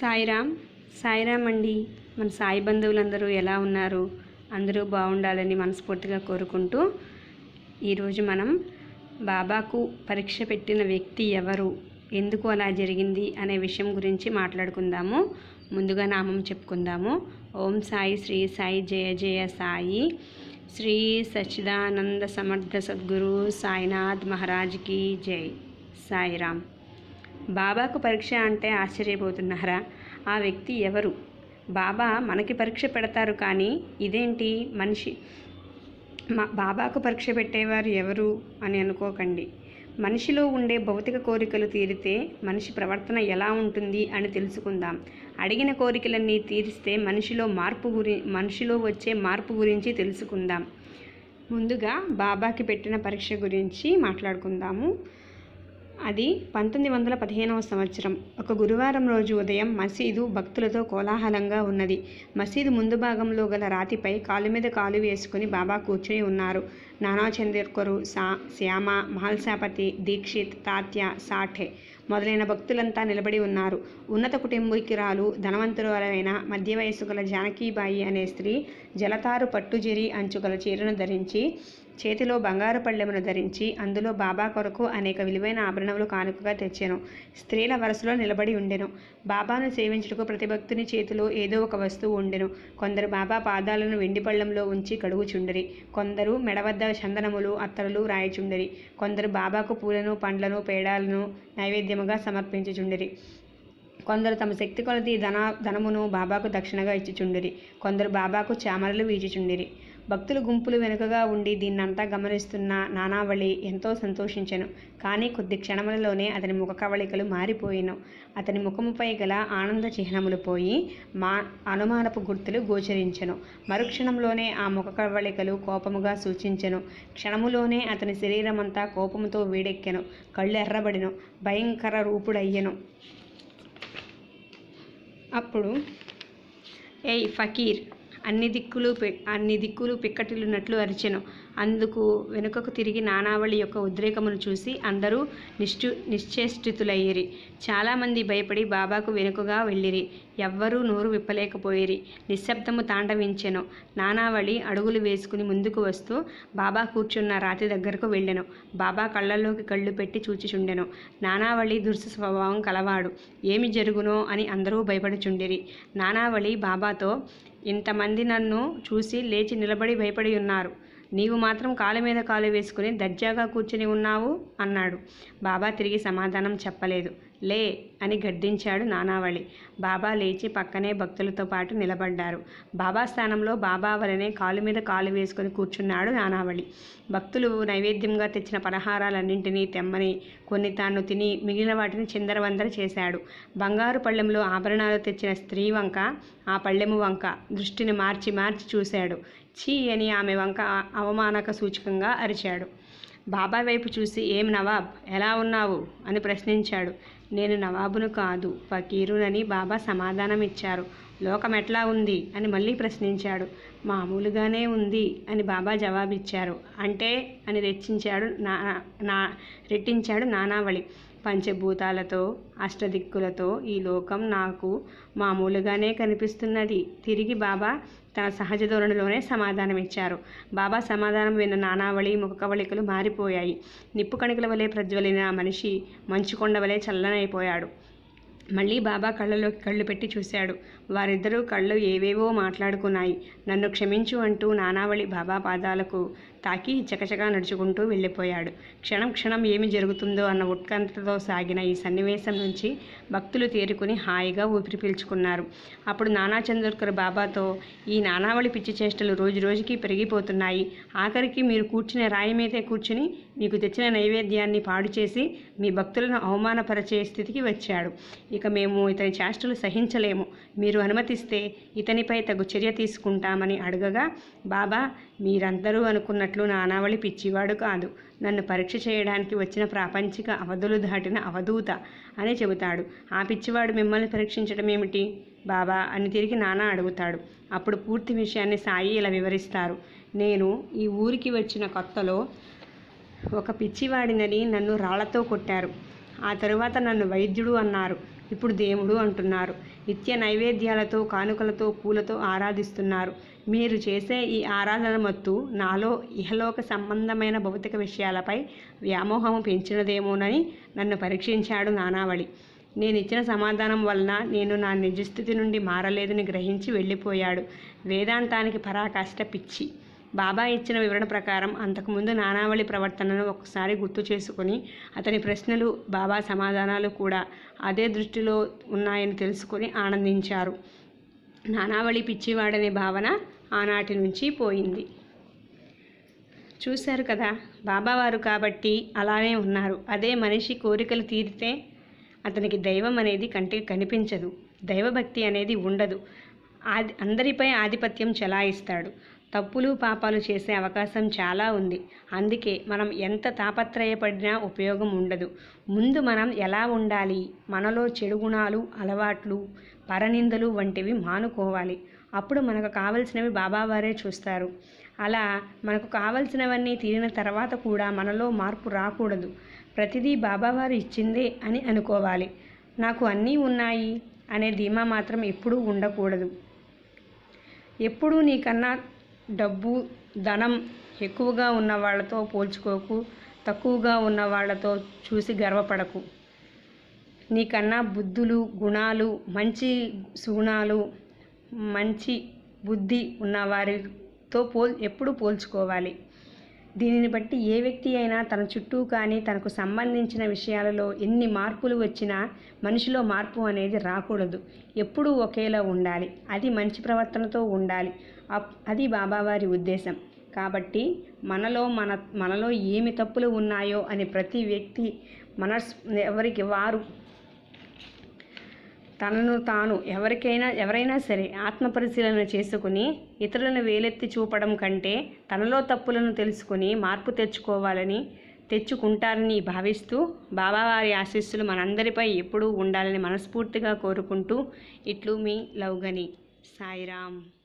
సాయిరామ్ సాయిరామ్ అండి. మన సాయి బంధువులందరూ ఎలా ఉన్నారు? అందరూ బాగుండాలని మనస్ఫూర్తిగా కోరుకుంటూ ఈరోజు మనం బాబాకు పరీక్ష పెట్టిన వ్యక్తి ఎవరు? ఎందుకు అలా జరిగింది? అనే విషయం గురించి మాట్లాడుకుందాము. ముందుగా నామం చెప్పుకుందాము. ఓం సాయి శ్రీ సాయి జయ జయ సాయి. శ్రీ సచ్చిదానంద సమర్థ సద్గురు సాయినాథ్ మహారాజ్కి జై. సాయిరామ్. బాబాకు పరీక్ష అంటే ఆశ్చర్యపోతున్నారా? ఆ వ్యక్తి ఎవరు? బాబా మనకి పరీక్ష పెడతారు కానీ ఇదేంటి? మనిషి మా బాబాకు పరీక్ష పెట్టేవారు ఎవరు అని అనుకోకండి. మనిషిలో ఉండే భౌతిక కోరికలు తీరితే మనిషి ప్రవర్తన ఎలా ఉంటుంది అని తెలుసుకుందాం. అడిగిన కోరికలన్నీ తీరిస్తే మనిషిలో మార్పు గురి మనిషిలో వచ్చే మార్పు గురించి తెలుసుకుందాం. ముందుగా బాబాకి పెట్టిన పరీక్ష గురించి మాట్లాడుకుందాము. అది పంతొమ్మిది వందల పదిహేనవ సంవత్సరం. ఒక గురువారం రోజు ఉదయం మసీదు భక్తులతో కోలాహలంగా ఉన్నది. మసీదు ముందు భాగంలో గల రాతిపై కాలు మీద కాలు వేసుకుని బాబా కూర్చుని ఉన్నారు. నానా చంద్రకరు సా శ్యామ మహల్సాపతి దీక్షిత్ తాత్య సాఠే మొదలైన భక్తులంతా నిలబడి ఉన్నారు. ఉన్నత కుటుంబీకురాలు ధనవంతురాలైన మధ్య వయస్సు గల జానకీబాయి అనే స్త్రీ జలతారు పట్టుజెరి అంచుగల చీరను ధరించి చేతిలో బంగారు పళ్ళెమును ధరించి అందులో బాబా కొరకు అనేక విలువైన ఆభరణములు కానుకగా తెచ్చాను. స్త్రీల వరుసలో నిలబడి ఉండెను. బాబాను సేవించుటకు ప్రతి భక్తుని చేతిలో ఏదో ఒక వస్తువు ఉండెను. కొందరు బాబా పాదాలను వెండి పళ్ళెంలో ఉంచి కడుగుచుండరి. కొందరు మెడవద్ద చందనములు అత్తరులు రాయచుండరి కొందరు బాబాకు పూలను పండ్లను పేడాలను నైవేద్యముగా సమర్పించుచుండిరి. కొందరు తమ శక్తి కొలది ధన ధనమును బాబాకు దక్షిణగా ఇచ్చుచుండిరి. కొందరు బాబాకు చామరలు వీచుచుండిరి. భక్తులు గుంపులు వెనుకగా ఉండి దీన్నంతా గమనిస్తున్న నానావళి ఎంతో సంతోషించెను. కానీ కొద్ది క్షణములలోనే అతని ముఖ కవళికలు మారిపోయిను. అతని ముఖముపై గల ఆనంద చిహ్నములు పోయి మా అనుమానపు గుర్తులు గోచరించెను. మరుక్షణంలోనే ఆ ముఖ కవళికలు కోపముగా సూచించెను. క్షణములోనే అతని శరీరమంతా కోపముతో వేడెక్కెను. కళ్ళు ఎర్రబడిను. భయంకర రూపుడయ్యెను. అప్పుడు ఏయ్ ఫకీర్! అన్ని దిక్కులు పె- అన్ని దిక్కులు పిక్కటిల్లున్నట్లు అరిచెను. అందుకు వెనుకకు తిరిగి నానావళి యొక్క ఉద్రేకమును చూసి అందరూ నిష్ఠు నిశ్చేష్టితులయ్యిరి. చాలామంది భయపడి బాబాకు వెనుకగా వెళ్ళిరి. ఎవ్వరూ నోరు విప్పలేకపోయిరి. నిశ్శబ్దము తాండవించెను. నానావళి అడుగులు వేసుకుని ముందుకు వస్తూ బాబా కూర్చున్న రాతి దగ్గరకు వెళ్ళెను. బాబా కళ్ళల్లోకి కళ్ళు పెట్టి చూచిచుండెను. నానావళి దుర్స స్వభావం కలవాడు. ఏమి జరుగునో అని అందరూ భయపడుచుండిరి. నానావళి బాబాతో ఇంతమంది నన్ను చూసి లేచి నిలబడి భయపడి ఉన్నారు. నీవు మాత్రం కాలు మీద కాలు వేసుకుని దర్జాగా కూర్చుని ఉన్నావు అన్నాడు. బాబా తిరిగి సమాధానం చెప్పలేదు. లే అని గద్దించాడు నానావళి. బాబా లేచి పక్కనే భక్తులతో పాటు నిలబడ్డారు. బాబా స్థానంలో బాబా వలనే కాలు మీద కాలు వేసుకుని కూర్చున్నాడు నానావళి. భక్తులు నైవేద్యంగా తెచ్చిన పలహారాలన్నింటినీ తెమ్మని కొన్ని తాను తిని మిగిలిన వాటిని చిందరవందర చేశాడు. బంగారు పళ్ళెంలో ఆభరణాలు తెచ్చిన స్త్రీ వంక ఆ పళ్ళెము వంక దృష్టిని మార్చి మార్చి చూశాడు. ఛీ అని ఆమె వంక అవమానక సూచకంగా అరిచాడు. బాబా వైపు చూసి ఏం నవాబ్? ఎలా ఉన్నావు? అని ప్రశ్నించాడు. నేను నవాబును కాదు ఫకీరునని బాబా సమాధానం ఇచ్చారు లోకం ఎట్లా ఉంది? అని మళ్ళీ ప్రశ్నించాడు. మామూలుగానే ఉంది అని బాబా జవాబిచ్చారు. అంటే అని రెచ్చించాడు నా నా రెట్టించాడు నానావళి. పంచభూతాలతో అష్టదిక్కులతో ఈ లోకం నాకు మామూలుగానే కనిపిస్తున్నది. తిరిగి బాబా తన సహజ ధోరణిలోనే సమాధానమిచ్చారు. బాబా సమాధానం విన్న నానావళి ముఖకవళికలు మారిపోయాయి. నిప్పు కణికల వలె ప్రజ్వలిన మనిషి మంచుకొండ వలె చల్లనైపోయాడు. మళ్ళీ బాబా కళ్ళలోకి కళ్ళు పెట్టి చూశాడు. వారిద్దరూ కళ్ళు ఏవేవో మాట్లాడుకున్నాయి. నన్ను క్షమించు అంటూ నానావళి బాబా పాదాలకు తాకి చకచకా నడుచుకుంటూ వెళ్ళిపోయాడు. క్షణం క్షణం ఏమి జరుగుతుందో అన్న ఉత్కంఠతో సాగిన ఈ సన్నివేశం నుంచి భక్తులు తేరుకుని హాయిగా ఊపిరి పీల్చుకున్నారు. అప్పుడు నానా చంద్రకర్ బాబాతో ఈ నానావళి పిచ్చి చేష్టలు రోజు రోజుకి పెరిగిపోతున్నాయి. ఆఖరికి మీరు కూర్చునే రాయి మీదే కూర్చుని మీకు తెచ్చిన నైవేద్యాన్ని పాడు చేసి మీ భక్తులను అవమానపరిచే స్థితికి వచ్చాడు. ఇక మేము ఇతని చేష్టలు సహించలేము. మీరు అనుమతిస్తే ఇతనిపై తగు చర్య తీసుకుంటామని అడగగా బాబా మీరందరూ అనుకున్నట్లు నానావళి పిచ్చివాడు కాదు. నన్ను పరీక్ష చేయడానికి వచ్చిన ప్రాపంచిక అవధులు దాటిన అవధూత అని చెబుతాడు. ఆ పిచ్చివాడు మిమ్మల్ని పరీక్షించడం ఏమిటి? బాబా అని తిరిగి నానా అడుగుతాడు. అప్పుడు పూర్తి విషయాన్ని సాయి ఇలా వివరిస్తారు. నేను ఈ ఊరికి వచ్చిన కొత్తలో ఒక పిచ్చివాడినని నన్ను రాళ్ళతో కొట్టారు. ఆ తరువాత నన్ను వైద్యుడు అన్నారు. ఇప్పుడు దేవుడు అంటున్నారు. నిత్య నైవేద్యాలతో కానుకలతో పూలతో ఆరాధిస్తున్నారు. మీరు చేసే ఈ ఆరాధన మత్తు నాలో ఇహలోక సంబంధమైన భౌతిక విషయాలపై వ్యామోహము పెంచినదేమోనని నన్ను పరీక్షించాడు నానావళి. నేను ఇచ్చిన సమాధానం వలన నేను నా నిజస్థితి నుండి మారలేదని గ్రహించి వెళ్ళిపోయాడు. వేదాంతానికి పరాకాష్ట పిచ్చి. బాబా ఇచ్చిన వివరణ ప్రకారం అంతకుముందు నానావళి ప్రవర్తనను ఒకసారి గుర్తు చేసుకొని అతని ప్రశ్నలు బాబా సమాధానాలు కూడా అదే దృష్టిలో ఉన్నాయని తెలుసుకొని ఆనందించారు. నానావళి పిచ్చివాడనే భావన ఆనాటి నుంచి పోయింది. చూశారు కదా బాబావారు కాబట్టి అలానే ఉన్నారు. అదే మనిషి కోరికలు తీరితే అతనికి దైవం అనేది కంటికి కనిపించదు. దైవభక్తి అనేది ఉండదు. ఆది అందరిపై ఆధిపత్యం చెలాయిస్తాడు. తప్పులు పాపాలు చేసే అవకాశం చాలా ఉంది. అందుకే మనం ఎంత తాపత్రయపడినా ఉపయోగం ఉండదు. ముందు మనం ఎలా ఉండాలి? మనలో చెడు గుణాలు అలవాట్లు పరనిందలు వంటివి మానుకోవాలి. అప్పుడు మనకు కావలసినవి బాబావారే చూస్తారు. అలా మనకు కావలసినవన్నీ తీరిన తర్వాత కూడా మనలో మార్పు రాకూడదు. ప్రతిదీ బాబావారు ఇచ్చిందే అని అనుకోవాలి. నాకు అన్నీ ఉన్నాయి అనే ధీమా మాత్రం ఎప్పుడూ ఉండకూడదు. ఎప్పుడూ నీకన్నా డబ్బు ధనం ఎక్కువగా ఉన్న వాళ్ళతో పోల్చుకోకు తక్కువగా ఉన్న వాళ్ళతో చూసి గర్వపడకు. నీకన్నా బుద్ధులు గుణాలు మంచి సుగుణాలు మంచి బుద్ధి ఉన్నవారితో పోల్ ఎప్పుడు పోల్చుకోవాలి. దీనిని బట్టి ఏ వ్యక్తి అయినా తన చుట్టూ కానీ తనకు సంబంధించిన విషయాలలో ఎన్ని మార్పులు వచ్చినా మనిషిలో మార్పు అనేది రాకూడదు. ఎప్పుడూ ఒకేలా ఉండాలి. అది మంచి ప్రవర్తనతో ఉండాలి. అది బాబావారి ఉద్దేశం. కాబట్టి మనలో మన మనలో ఏమి తప్పులు ఉన్నాయో అని ప్రతి వ్యక్తి మనస్ ఎవరికి వారు తనను తాను ఎవరికైనా ఎవరైనా సరే ఆత్మ పరిశీలన చేసుకుని ఇతరులను వేలెత్తి చూపడం కంటే తనలో తప్పులను తెలుసుకుని మార్పు తెచ్చుకోవాలని తెచ్చుకుంటారని భావిస్తూ బాబావారి ఆశీస్సులు మనందరిపై ఎప్పుడూ ఉండాలని మనస్ఫూర్తిగా కోరుకుంటూ ఇట్లు మీ లౌగని సాయిరామ్.